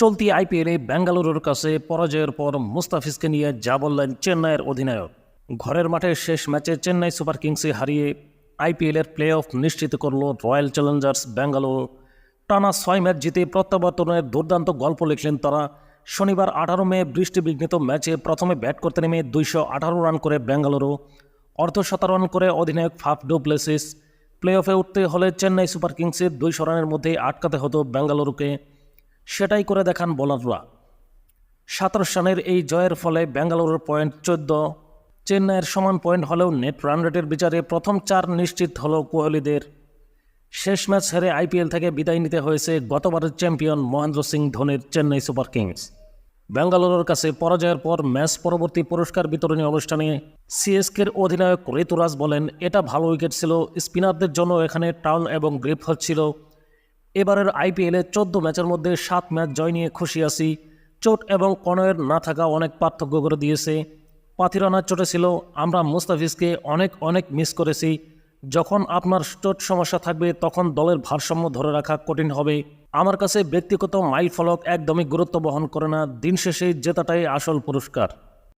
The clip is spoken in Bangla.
চলতি আইপিএলে বেঙ্গালুরুর কাছে পরাজয়ের পর মুস্তাফিজকে নিয়ে যা বললেন চেন্নাইয়ের অধিনায়ক। ঘরের মাঠে শেষ ম্যাচে চেন্নাই সুপার কিংসে হারিয়ে আইপিএলের প্লে অফ নিশ্চিত করল রয়্যাল চ্যালেঞ্জার্স ব্যাঙ্গালোর টানা ছয় ম্যাচ জিতে প্রত্যাবর্তনের দুর্দান্ত গল্প লিখলেন তারা। শনিবার আঠারো মে বৃষ্টিবিঘ্নিত ম্যাচে প্রথমে ব্যাট করতে নেমে দুইশো আঠারো রান করে বেঙ্গালুরু। অর্ধশত রান করে অধিনায়ক ফাফ ডুপ্লেসিস। প্লে অফে উঠতে হলে চেন্নাই সুপার কিংসের দুইশো রানের মধ্যেই আটকাতে হতো বেঙ্গালুরুকে। সেটাই করে দেখান বোলাররা। সাতাশ রানের এই জয়ের ফলে বেঙ্গালুরুর পয়েন্ট চোদ্দ, চেন্নাইয়ের সমান পয়েন্ট হলেও নেট রান রেটের বিচারে প্রথম চার নিশ্চিত হল কোহলিদের। শেষ ম্যাচ হেরে আইপিএল থেকে বিদায় নিতে হয়েছে গতবারের চ্যাম্পিয়ন মহেন্দ্র সিং ধোনির চেন্নাই সুপার কিংস। বেঙ্গালুরুর কাছে পরাজয়ের পর ম্যাচ পরবর্তী পুরস্কার বিতরণী অনুষ্ঠানে সিএসকের অধিনায়ক ঋতুরাজ বলেন, এটা ভালো উইকেট ছিল। স্পিনারদের জন্য এখানে টার্ন এবং গ্রিপ হচ্ছিল। এবারের আইপিএলে চোদ্দ ম্যাচের মধ্যে সাত ম্যাচ জয় নিয়ে খুশি আছি। চোট এবং কনয়ের না থাকা অনেক পার্থক্য করে দিয়েছে। পাথিরানার চোটে ছিল আমরা মুস্তাফিজকে অনেক অনেক মিস করেছি। যখন আপনার চোট সমস্যা থাকবে, তখন দলের ভারসাম্য ধরে রাখা কঠিন হবে। আমার কাছে ব্যক্তিগত মাইল ফলক একদমই গুরুত্ব বহন করে না। দিন শেষে জেতাটাই আসল পুরস্কার।